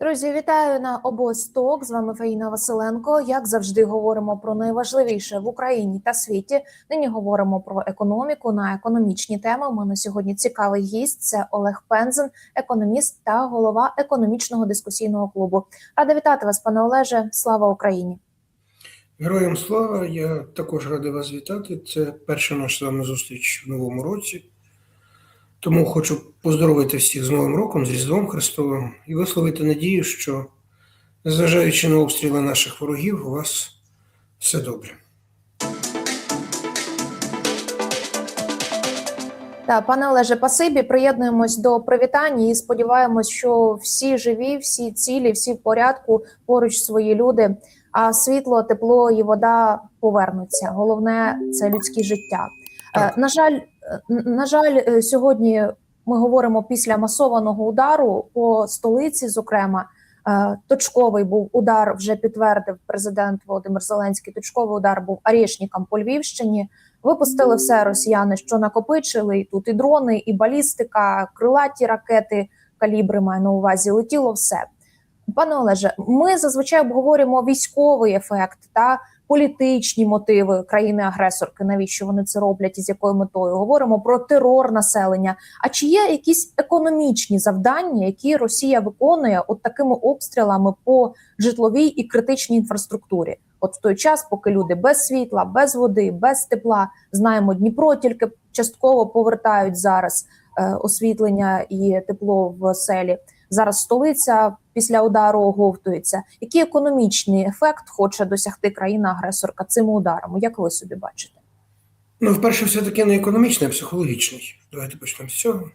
Друзі, вітаю на обосток. З вами Фаїна Василенко. Як завжди, говоримо про найважливіше в Україні та світі. Нині говоримо про економіку на економічні теми. У мене сьогодні цікавий гість. Це Олег Пензен, економіст та голова економічного дискусійного клубу. Рада вітати вас, пане Олеже. Слава Україні! Героям слава! Я також радий вас вітати. Це перша наша з вами зустріч в новому році. Тому хочу поздоровити всіх з Новим роком, з Різдвом Христовим і висловити надію, що, незважаючи на обстріли наших ворогів, у вас все добре. Та пане Олеже, пасибі, приєднуємось до привітань і сподіваємось, що всі живі, всі цілі, всі в порядку, поруч свої люди. А світло, тепло і вода повернуться. Головне це людське життя. Так. Е, На жаль, на жаль, е, сьогодні ми говоримо після масованого удару по столиці. Зокрема, Е, точковий був удар. Вже підтвердив президент Володимир Зеленський. Точковий удар був арішникам по Львівщині. Випустили все росіяни, що накопичили. І тут і дрони, і балістика, крилаті ракети, калібри маю на увазі. Летіло все. Пане Олеже, ми зазвичай обговорюємо військовий ефект та політичні мотиви країни-агресорки. Навіщо вони це роблять і з якою метою? Говоримо про терор населення. А чи є якісь економічні завдання, які Росія виконує от такими обстрілами по житловій і критичній інфраструктурі? От в той час, поки люди без світла, без води, без тепла, знаємо, Дніпро тільки частково повертають зараз е, освітлення і тепло в селі. Зараз столиця після удару оговтується. Який економічний ефект хоче досягти країна-агресорка цими ударами? Як ви собі бачите? Ну, вперше, все-таки не економічний, а психологічний. Давайте почнемо з цього.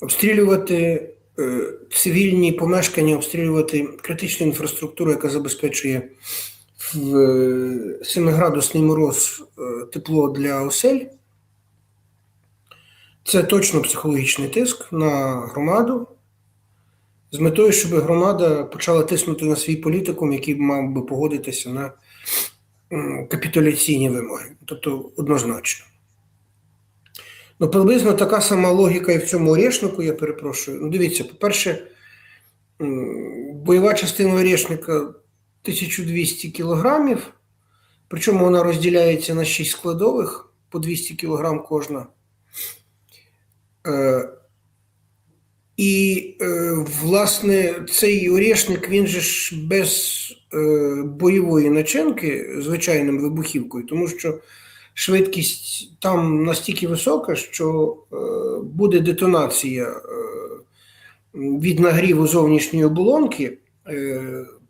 Обстрілювати е, цивільні помешкання, обстрілювати критичну інфраструктуру, яка забезпечує в е, 7-градусний мороз е, тепло для осель. Це точно психологічний тиск на громаду з метою, щоб громада почала тиснути на свій політикум, який мав би погодитися на капітуляційні вимоги. Тобто однозначно. Ну, приблизно така сама логіка і в цьому орешнику, я перепрошую. Ну, дивіться, по-перше, бойова частина орешника 1200 кілограмів, причому вона розділяється на 6 складових по 200 кілограм кожна. Е, І, е, власне, цей орешник, він же ж без е, бойової начинки звичайним вибухівкою, тому що швидкість там настільки висока, що буде детонація від нагріву зовнішньої оболонки.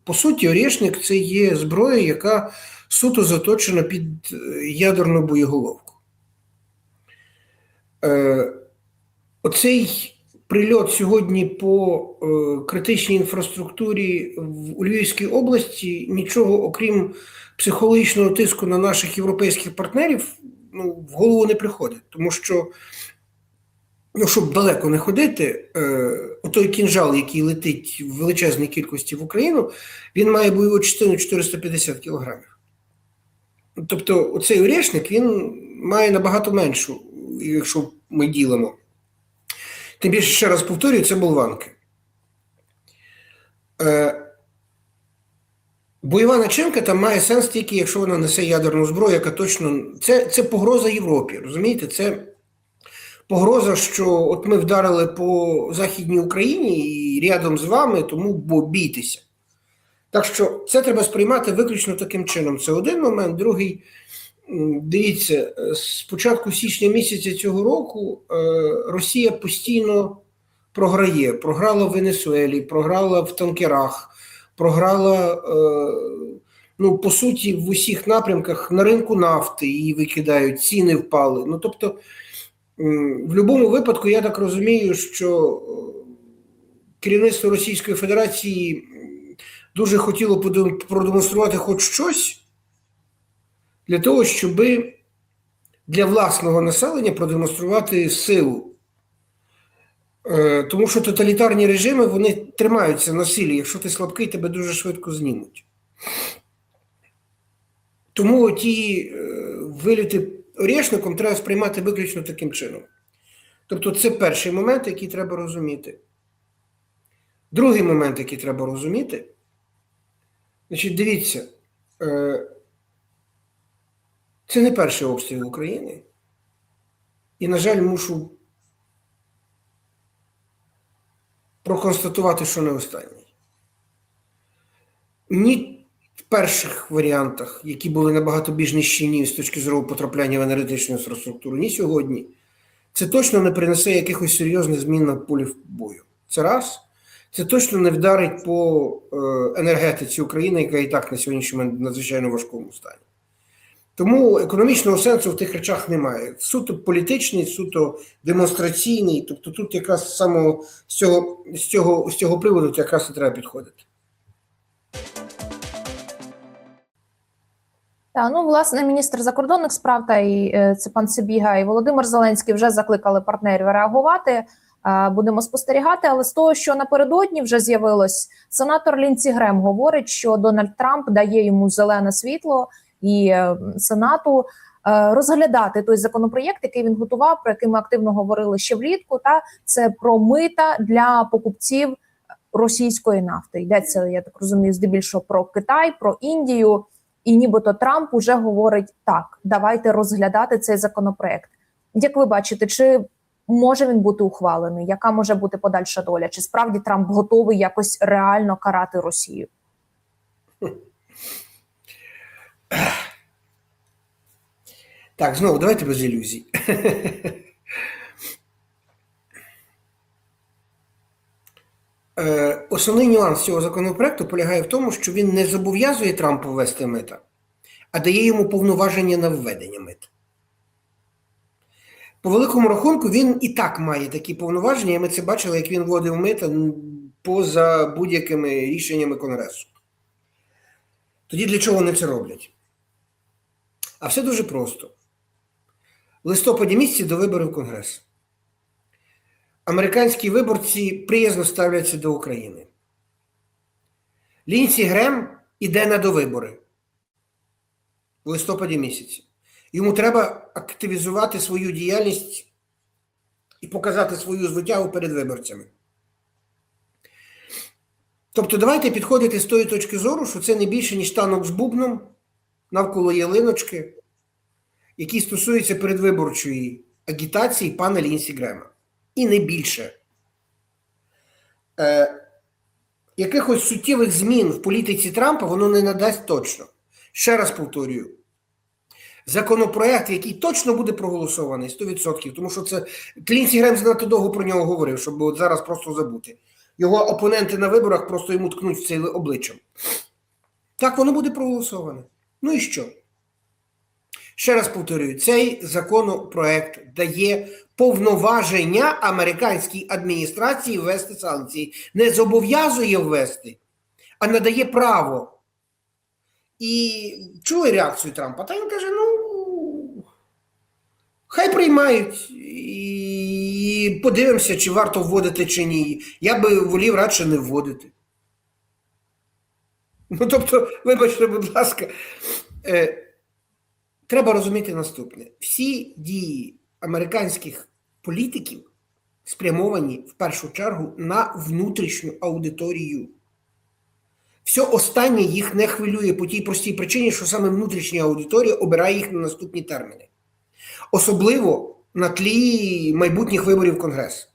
По суті, орешник це є зброя, яка суто заточена під ядерну боєголовку. Оцей прильот сьогодні по е, критичній інфраструктурі в у Львівській області нічого, окрім психологічного тиску на наших європейських партнерів, ну, в голову не приходить. Тому що, ну, щоб далеко не ходити, е, отой кінжал, який летить в величезній кількості в Україну, він має бойову частину 450 кілограмів. Тобто, оцей орешник він має набагато меншу, якщо ми ділимо. Тим більше, ще раз повторюю, це болванки. Е, бойова начинка там має сенс тільки, якщо вона несе ядерну зброю, яка точно. Це, це погроза Європі. Розумієте? Це погроза, що от ми вдарили по Західній Україні і рядом з вами, тому бо бійтеся. Так що це треба сприймати виключно таким чином. Це один момент. Другий. Дивіться, е, з початку січня місяця цього року е, Росія постійно програє. Програла в Венесуелі, програла в танкерах, програла, е, ну, по суті, в усіх напрямках на ринку нафти її викидають, ціни впали. Ну, тобто, в будь-якому випадку, я так розумію, що керівництво Російської Федерації дуже хотіло продемонструвати хоч щось для того, щоб для власного населення продемонструвати силу. Е, Тому що тоталітарні режими вони тримаються на силі. Якщо ти слабкий, тебе дуже швидко знімуть. Тому ті е, виліти орешником треба сприймати виключно таким чином. Тобто, це перший момент, який треба розуміти. Другий момент, який треба розуміти, значить, дивіться, е, це не перший обстріл України. І, на жаль, мушу проконстатувати, що не останній. Ні в перших варіантах, які були набагато більш нищівні з точки зору потрапляння в енергетичну інфраструктуру, ні сьогодні, це точно не принесе якихось серйозних змін на полі бою. Це раз. Це точно не вдарить по е, енергетиці України, яка і так на сьогоднішній момент в надзвичайно важкому стані. Тому економічного сенсу в тих речах немає. Суто політичний, суто демонстраційний. Тобто тут якраз саме з цього, з цього, з цього приводу якраз і треба підходити. Та ну власне міністр закордонних справ та і е, це пан Сибіга і Володимир Зеленський вже закликали партнерів реагувати. Е, Будемо спостерігати, але з того, що напередодні вже з'явилось, сенатор Лінці Грем говорить, що Дональд Трамп дає йому зелене світло і е, сенату е, розглядати той законопроєкт, який він готував, про який ми активно говорили ще влітку. Та це про мита для покупців російської нафти. Йдеться, я так розумію, здебільшого про Китай, про Індію. І нібито Трамп уже говорить так: давайте розглядати цей законопроект. Як ви бачите, чи може він бути ухвалений? Яка може бути подальша доля? Чи справді Трамп готовий якось реально карати Росію? Так, знову давайте без ілюзій. Е, Основний нюанс цього законопроекту полягає в тому, що він не зобов'язує Трампа ввести мита, а дає йому повноваження на введення мит. По великому рахунку, він і так має такі повноваження, і ми це бачили, як він вводив мита поза будь-якими рішеннями Конгресу. Тоді для чого вони це роблять? А все дуже просто. В листопаді місяці до виборів Конгресу. Американські виборці приязно ставляться до України. Лінсі Грем іде на довибори в листопаді місяці. Йому треба активізувати свою діяльність і показати свою звитягу перед виборцями. Тобто, давайте підходити з тої точки зору, що це не більше, ніж танок з бубном навколо ялиночки, який стосується передвиборчої агітації пана Лінсі Грема. І не більше. Е, якихось суттєвих змін в політиці Трампа воно не надасть точно. Ще раз повторюю. Законопроект, який точно буде проголосований 100%, тому що це Клінсі Грем занадто довго про нього говорив, щоб от зараз просто забути. Його опоненти на виборах просто йому ткнуть в це обличчям. Так, воно буде проголосоване. Ну і що? Ще раз повторюю, цей законопроект дає повноваження американській адміністрації ввести санкції. Не зобов'язує ввести, а надає право. І чули реакцію Трампа? Та він каже: ну, хай приймають і подивимося, чи варто вводити, чи ні. Я би волів радше не вводити. Ну, тобто, вибачте, будь ласка, е, треба розуміти наступне: всі дії американських політиків спрямовані в першу чергу на внутрішню аудиторію. Все останнє їх не хвилює по тій простій причині, що саме внутрішня аудиторія обирає їх на наступні терміни. Особливо на тлі майбутніх виборів в Конгрес.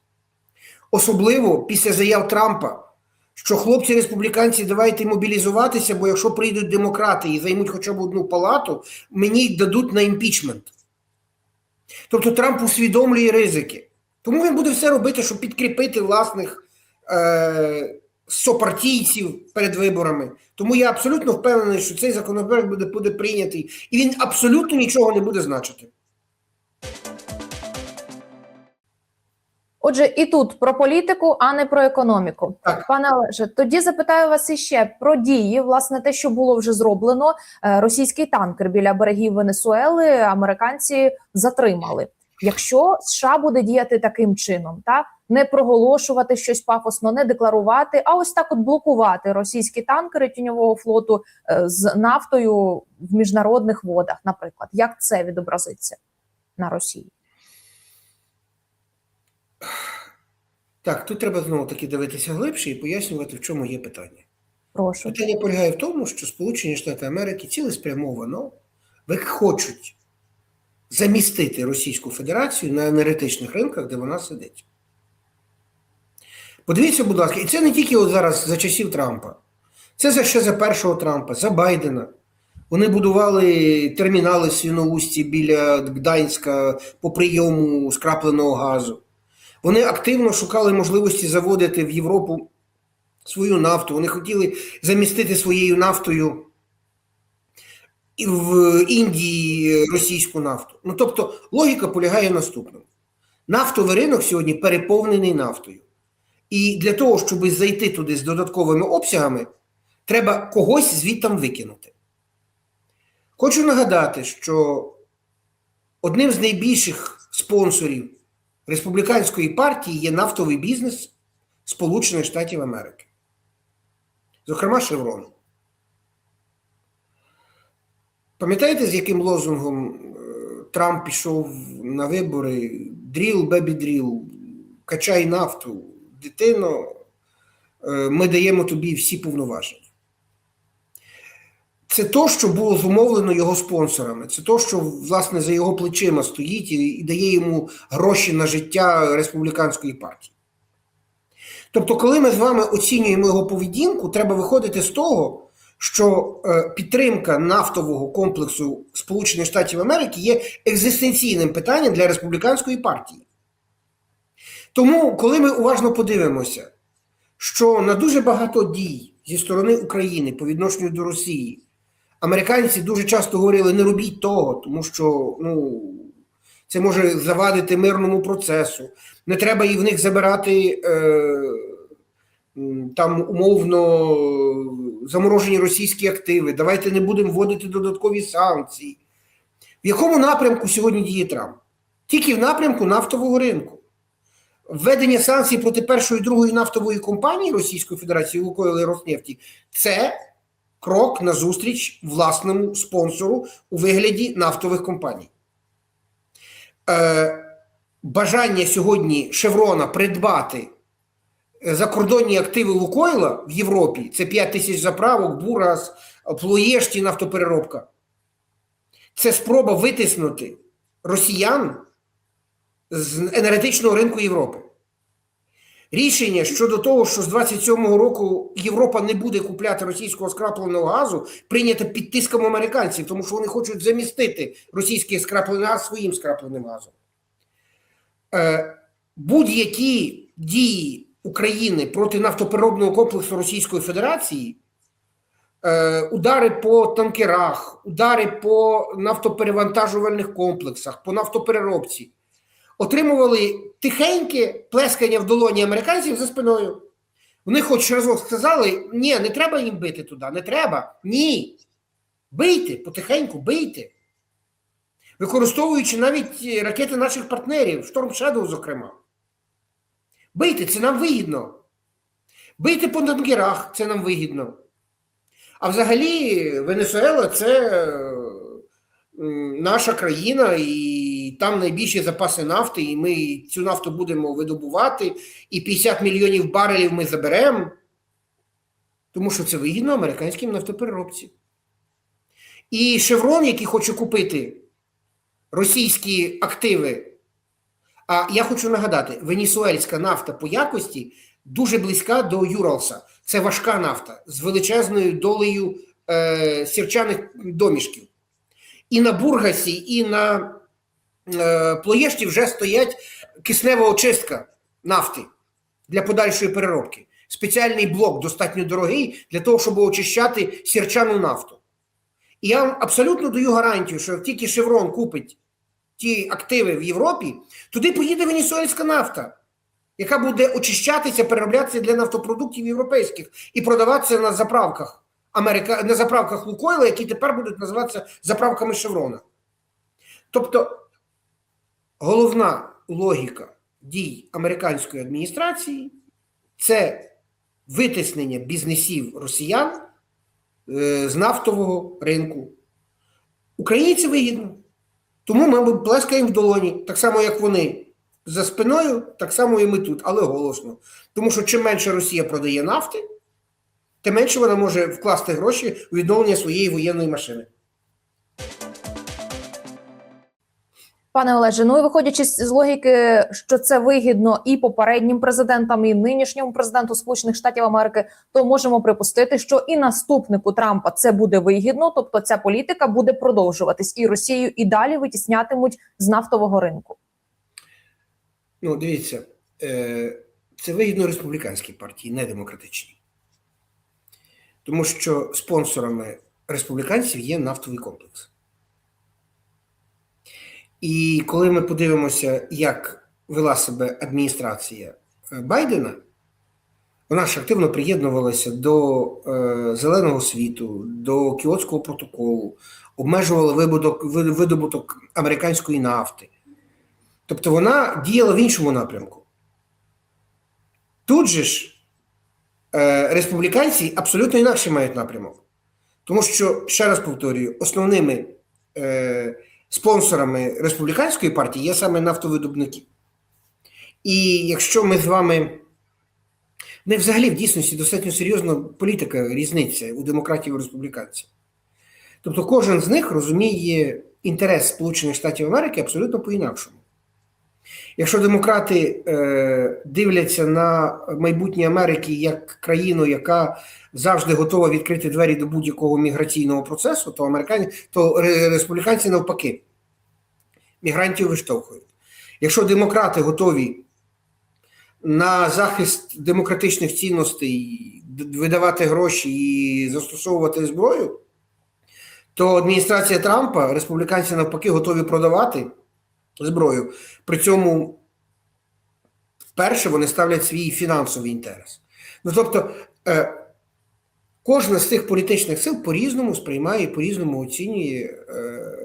Особливо після заяв Трампа, що хлопці республіканці давайте мобілізуватися, бо якщо прийдуть демократи і займуть хоча б одну палату, мені дадуть на імпічмент. Тобто Трамп усвідомлює ризики. Тому він буде все робити, щоб підкріпити власних е, сопартійців перед виборами. Тому я абсолютно впевнений, що цей законопроект буде, буде прийнятий, і він абсолютно нічого не буде значити. Отже, і тут про політику, а не про економіку. Так. Пане Олеже, тоді запитаю вас іще про дії. Власне, те, що було вже зроблено, Е, російський танкер біля берегів Венесуели американці затримали. Якщо США буде діяти таким чином, та не проголошувати щось пафосно, не декларувати, а ось так от блокувати російські танкери тіньового флоту е, з нафтою в міжнародних водах, наприклад, як це відобразиться на Росії? Так, тут треба знову таки дивитися глибше і пояснювати, в чому є питання. Прошу. Питання полягає в тому, що Сполучені Штати Америки цілеспрямовано хочуть замістити Російську Федерацію на енергетичних ринках, де вона сидить. Подивіться, будь ласка, і це не тільки от зараз за часів Трампа, це ще за першого Трампа, за Байдена. Вони будували термінали в Свіноусті біля Гданська по прийому скрапленого газу. Вони активно шукали можливості заводити в Європу свою нафту. Вони хотіли замістити своєю нафтою в Індії російську нафту. Ну тобто логіка полягає в наступному: нафтовий ринок сьогодні переповнений нафтою. І для того, щоб зайти туди з додатковими обсягами, треба когось звідтам викинути. Хочу нагадати, що одним з найбільших спонсорів республіканської партії є нафтовий бізнес Сполучених Штатів Америки. Зокрема, Шеврон. Пам'ятаєте, з яким лозунгом е, Трамп пішов на вибори? Дріл, бебі дріл, качай нафту, дитино, е, ми даємо тобі всі повноваження. Це то, що було зумовлено його спонсорами. Це то, що, власне, за його плечима стоїть і, і дає йому гроші на життя республіканської партії. Тобто, коли ми з вами оцінюємо його поведінку, треба виходити з того, що е, підтримка нафтового комплексу Сполучених Штатів Америки є екзистенційним питанням для республіканської партії. Тому, коли ми уважно подивимося, що на дуже багато дій зі сторони України по відношенню до Росії, американці дуже часто говорили: не робіть того, тому що ну, це може завадити мирному процесу. Не треба і в них забирати е, там умовно заморожені російські активи. Давайте не будемо вводити додаткові санкції. В якому напрямку сьогодні діє Трамп? Тільки в напрямку нафтового ринку. Введення санкцій проти першої і другої нафтової компанії Російської Федерації Лукойл і Роснефті це крок назустріч власному спонсору у вигляді нафтових компаній. Е, бажання сьогодні Шеврона придбати е, закордонні активи Лукойла в Європі це 5 тисяч заправок, Бурас, Плоєшті, нафтопереробка. Це спроба витиснути росіян з енергетичного ринку Європи. Рішення щодо того, що з 27-го року Європа не буде купляти російського скрапленого газу, прийнято під тиском американців, тому що вони хочуть замістити російський скраплений газ своїм скрапленим газом. Е, Будь-які дії України проти нафтопереробного комплексу Російської Fедерації, е, удари по танкерах, удари по нафтоперевантажувальних комплексах, по нафтопереробці отримували тихеньке плескання в долоні американців за спиною. Вони хоч разок сказали: ні, не треба їм бити туди, не треба. Ні. Бийте, потихеньку, бийте. Використовуючи навіть ракети наших партнерів, Storm Shadow, зокрема. Бийте, це нам вигідно. Бийте по танкерах, це нам вигідно. А взагалі, Венесуела це наша країна, і там найбільші запаси нафти, і ми цю нафту будемо видобувати, і 50 мільйонів барелів ми заберемо, тому що це вигідно американським нафтопереробці. І Шеврон, який хоче купити російські активи. А я хочу нагадати, венесуельська нафта по якості дуже близька до Юралса. Це важка нафта з величезною долею е, сірчаних домішків. І на Бургасі, і на Плоєшті вже стоять киснева очистка нафти для подальшої переробки. Спеціальний блок достатньо дорогий для того, щоб очищати сірчану нафту. І я вам абсолютно даю гарантію, що як тільки Шеврон купить ті активи в Європі, туди поїде венесуельська нафта, яка буде очищатися, перероблятися для нафтопродуктів європейських і продаватися на заправках Америка... на заправках Лукойла, які тепер будуть називатися заправками Шеврона. Тобто головна логіка дій американської адміністрації це витиснення бізнесів росіян е, з нафтового ринку. Українці вигідно. Тому ми плескаємо в долоні, так само, як вони за спиною, так само і ми тут, але голосно. Тому що чим менше Росія продає нафти, тим менше вона може вкласти гроші у відновлення своєї воєнної машини. Пане Олеже, ну і виходячи з логіки, що це вигідно і попереднім президентам, і нинішньому президенту Сполучених Штатів Америки, то можемо припустити, що і наступнику Трампа це буде вигідно, тобто ця політика буде продовжуватись, і Росію і далі витіснятимуть з нафтового ринку. Ну, дивіться, е, це вигідно республіканській партії, не демократичній. Тому що спонсорами республіканців є нафтовий комплекс. І коли ми подивимося, як вела себе адміністрація е, Байдена, вона ж активно приєднувалася до е, зеленого світу, до Кіотського протоколу, обмежувала видобуток, видобуток американської нафти. Тобто вона діяла в іншому напрямку. Тут же ж е, республіканці абсолютно інакше мають напрямок. Тому що, ще раз повторюю, основними е, спонсорами республіканської партії є саме нафтовидобники. І якщо ми з вами. Не взагалі в дійсності достатньо серйозна політика різниця у демократів і республіканців. Тобто кожен з них розуміє інтерес Сполучених Штатів Америки абсолютно по-інакшому. Якщо демократи е, дивляться на майбутнє Америки як країну, яка завжди готова відкрити двері до будь-якого міграційного процесу, то американці, то республіканці навпаки мігрантів виштовхують. Якщо демократи готові на захист демократичних цінностей видавати гроші і застосовувати зброю, то адміністрація Трампа, республіканці навпаки, готові продавати зброю. При цьому вперше вони ставлять свій фінансовий інтерес. Ну тобто, е, кожна з цих політичних сил по-різному сприймає і по-різному оцінює, е,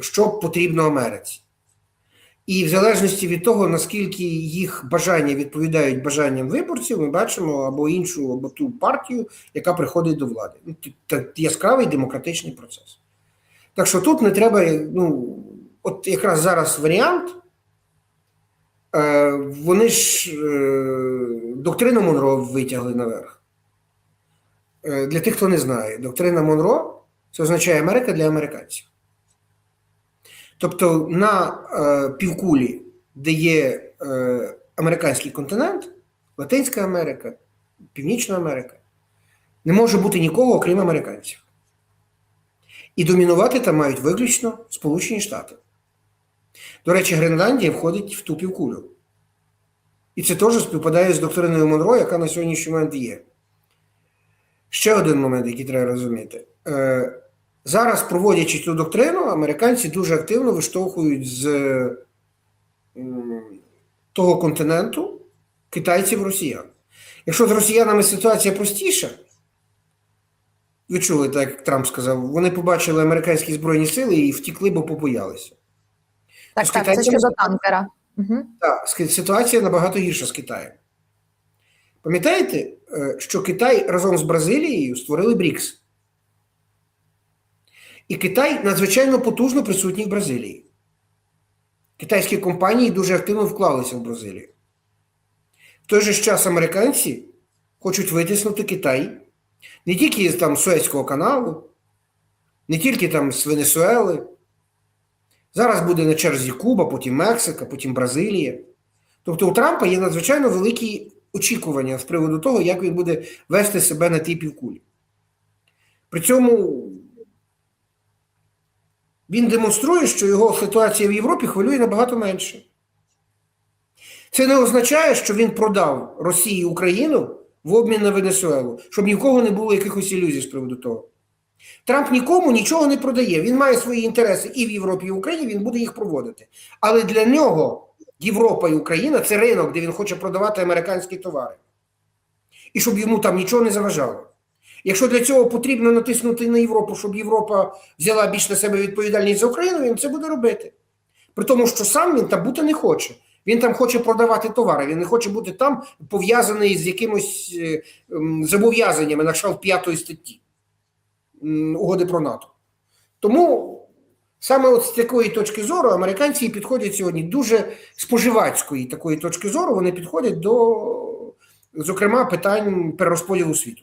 що потрібно Америці. І в залежності від того, наскільки їх бажання відповідають бажанням виборців, ми бачимо або іншу, або ту партію, яка приходить до влади. Ну, т- т- яскравий демократичний процес. Так що тут не треба, ну, от якраз зараз варіант. Е, вони ж е, доктрину Монро витягли наверх. Е, для тих, хто не знає, доктрина Монро це означає Америка для американців. Тобто на півкулі, де є американський континент, Латинська Америка, Північна Америка, не може бути нікого, окрім американців. І домінувати там мають виключно Сполучені Штати. До речі, Гренландія входить в ту півкулю. І це теж співпадає з доктриною Монро, яка на сьогоднішній момент є. Ще один момент, який треба розуміти. Е, Зараз, проводячи цю доктрину, американці дуже активно виштовхують з того континенту китайців росіян. Якщо з росіянами ситуація простіша, ви чули, так як Трамп сказав, вони побачили американські збройні сили і втікли, бо побоялися. Так, з так, це щодо танкера. Угу. Так, ситуація набагато гірша з Китаєм. Пам'ятаєте, е, що Китай разом з Бразилією створили БРІКС? І Китай надзвичайно потужно присутній в Бразилії. Китайські компанії дуже активно вклалися в Бразилію. В той же час американці хочуть витиснути Китай не тільки з там Суецького каналу, не тільки там з Венесуели. Зараз буде на черзі Куба, потім Мексика, потім Бразилія. Тобто у Трампа є надзвичайно великі очікування з приводу того, як він буде вести себе на тій півкулі. При цьому він демонструє, що його ситуація в Європі хвилює набагато менше. Це не означає, що він продав Росії Україну в обмін на Венесуелу, щоб ні в кого не було якихось ілюзій з приводу того. Трамп нікому нічого не продає. Він має свої інтереси і в Європі, і в Україні, він буде їх проводити. Але для нього Європа і Україна це ринок, де він хоче продавати американські товари. І щоб йому там нічого не заважало. Якщо для цього потрібно натиснути на Європу, щоб Європа взяла більш на себе відповідальність за Україну, він це буде робити. При тому, що сам він там бути не хоче. Він там хоче продавати товари, він не хоче бути там пов'язаний з якимось е, зобов'язаннями на кшталт п'ятої статті угоди про НАТО. Тому Саме от з такої точки зору американці підходять сьогодні дуже споживацької такої точки зору, вони підходять до, зокрема, питань перерозподілу світу.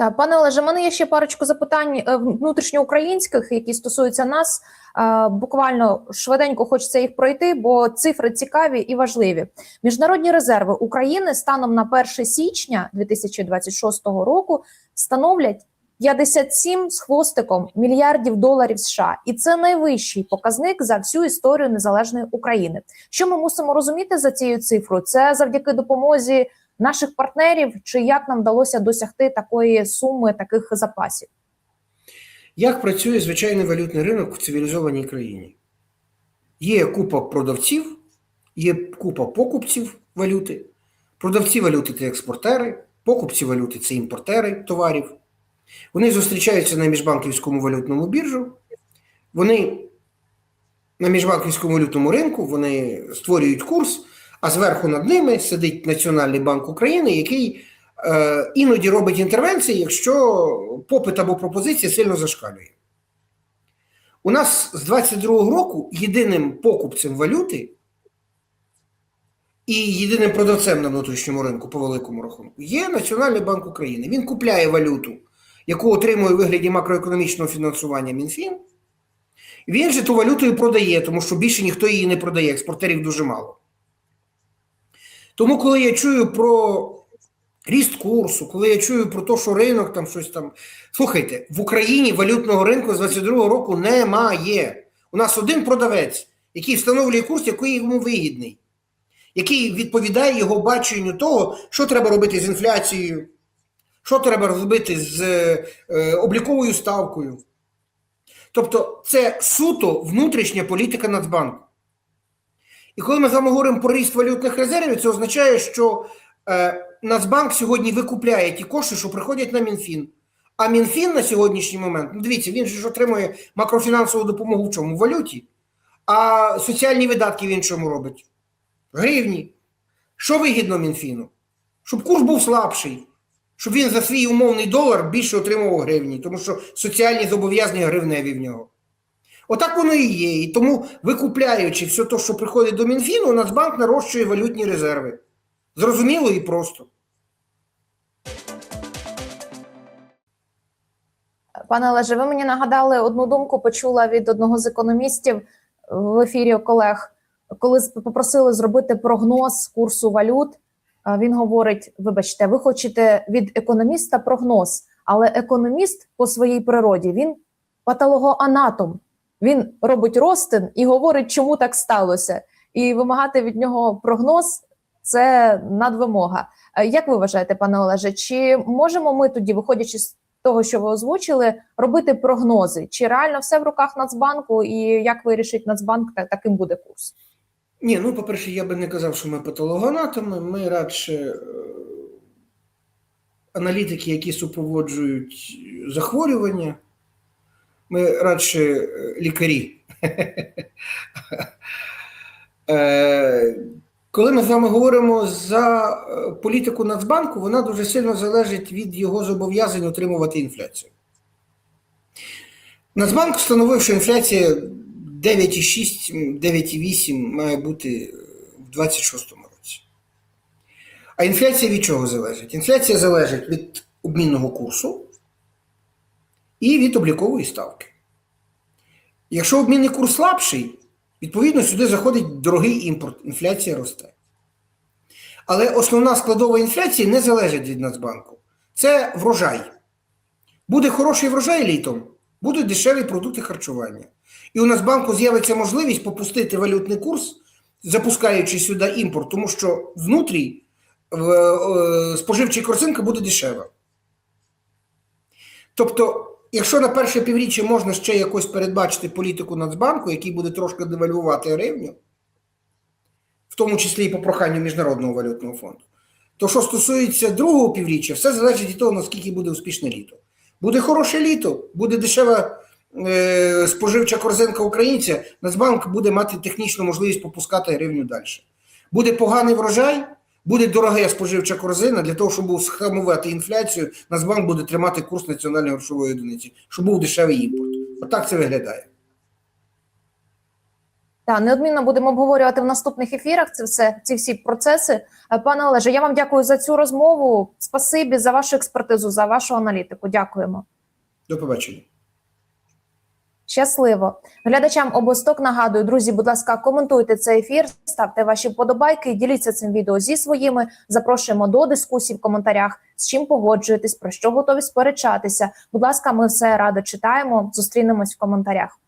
Так, пане Олеже, в мене є ще парочку запитань е, внутрішньоукраїнських, які стосуються нас. Е, Буквально швиденько хочеться їх пройти, бо цифри цікаві і важливі. Міжнародні резерви України станом на 1 січня 2026 року становлять 57 з хвостиком мільярдів доларів США, і це найвищий показник за всю історію незалежної України. Що ми мусимо розуміти за цією цифрою? Це завдяки допомозі наших партнерів, чи як нам вдалося досягти такої суми таких запасів? Як працює звичайний валютний ринок в цивілізованій країні? Є купа продавців, є купа покупців валюти. Продавці валюти це експортери, покупці валюти це імпортери товарів. Вони зустрічаються на міжбанківському валютному біржу. Вони на міжбанківському валютному ринку вони створюють курс, а зверху над ними сидить Національний банк України, який е, іноді робить інтервенції, якщо попит або пропозиція сильно зашкалює. У нас з 22-го року єдиним покупцем валюти і єдиним продавцем на внутрішньому ринку по великому рахунку є Національний банк України. Він купляє валюту, яку отримує у вигляді макроекономічного фінансування МінФін. Він же ту валюту і продає, тому що більше ніхто її не продає, експортерів дуже мало. Тому, коли я чую про ріст курсу, коли я чую про те, що ринок там щось там. Слухайте, в Україні валютного ринку з 22-го року немає. У нас один продавець, який встановлює курс, який йому вигідний, який відповідає його баченню того, що треба робити з інфляцією, що треба робити з е, обліковою ставкою. Тобто, це суто внутрішня політика Нацбанку. І коли ми з вами говоримо про ріст валютних резервів, це означає, що е, Нацбанк сьогодні викупляє ті кошти, що приходять на МінФін. А МінФін на сьогоднішній момент, ну дивіться, він ж отримує макрофінансову допомогу в чому? В валюті. А соціальні видатки він чому робить? Гривні. Що вигідно Мінфіну? Щоб курс був слабший, щоб він за свій умовний долар більше отримував гривні, тому що соціальні зобов'язання гривневі в нього. Отак воно і є. І тому, викупляючи все те, що приходить до Мінфіну, Нацбанк нарощує валютні резерви. Зрозуміло і просто. Пане Олеже, ви мені нагадали одну думку, почула від одного з економістів в ефірі колег, коли попросили зробити прогноз курсу валют. Він говорить: вибачте, ви хочете від економіста прогноз, але економіст по своїй природі він патологоанатом. Він робить розтин і говорить, чому так сталося, і вимагати від нього прогноз це надвимога. Як ви вважаєте, пане Олеже, чи можемо ми тоді, виходячи з того, що ви озвучили, робити прогнози? Чи реально все в руках Нацбанку, і як вирішить Нацбанк, так, таким буде курс? Ні, ну, по-перше, я би не казав, що ми патологоанатоми, ми радше е, аналітики, які супроводжують захворювання, ми радше е, лікарі. Е, Коли ми з вами говоримо за е, політику Нацбанку, вона дуже сильно залежить від його зобов'язань отримувати інфляцію. Нацбанк встановив, що інфляція 9,6, 9,8 має бути в 2026 році. А інфляція від чого залежить? Інфляція залежить від обмінного курсу і від облікової ставки. Якщо обмінний курс слабший, відповідно сюди заходить дорогий імпорт, інфляція росте. Але основна складова інфляції не залежить від Нацбанку. Це врожай. Буде хороший врожай літом, будуть дешеві продукти харчування. І у Нацбанку з'явиться можливість попустити валютний курс, запускаючи сюди імпорт, тому що внутрі споживча корзинка буде дешева. Тобто, якщо на перше півріччя можна ще якось передбачити політику Нацбанку, який буде трошки девальвувати гривню, в тому числі і по проханню Міжнародного валютного фонду, то що стосується другого півріччя, все залежить від того, наскільки буде успішне літо. Буде хороше літо, буде дешева е, споживча корзинка українця, Нацбанк буде мати технічну можливість попускати гривню далі. Буде поганий врожай, Буде дорога споживча корзина для того, щоб схамувати інфляцію, Нацбанк буде тримати курс національної грошової одиниці, щоб був дешевий імпорт. Отак це виглядає. Так, неодмінно будемо обговорювати в наступних ефірах. Це все ці всі процеси. Е, Пане Олеже, я вам дякую за цю розмову. Спасибі за вашу експертизу, за вашу аналітику. Дякуємо. До побачення. Щасливо глядачам обосток. Нагадую, друзі, будь ласка, коментуйте цей ефір, ставте ваші вподобайки, діліться цим відео зі своїми. Запрошуємо до дискусій в коментарях. З чим погоджуєтесь, про що готові сперечатися. Будь ласка, ми все радо читаємо. Зустрінемось в коментарях.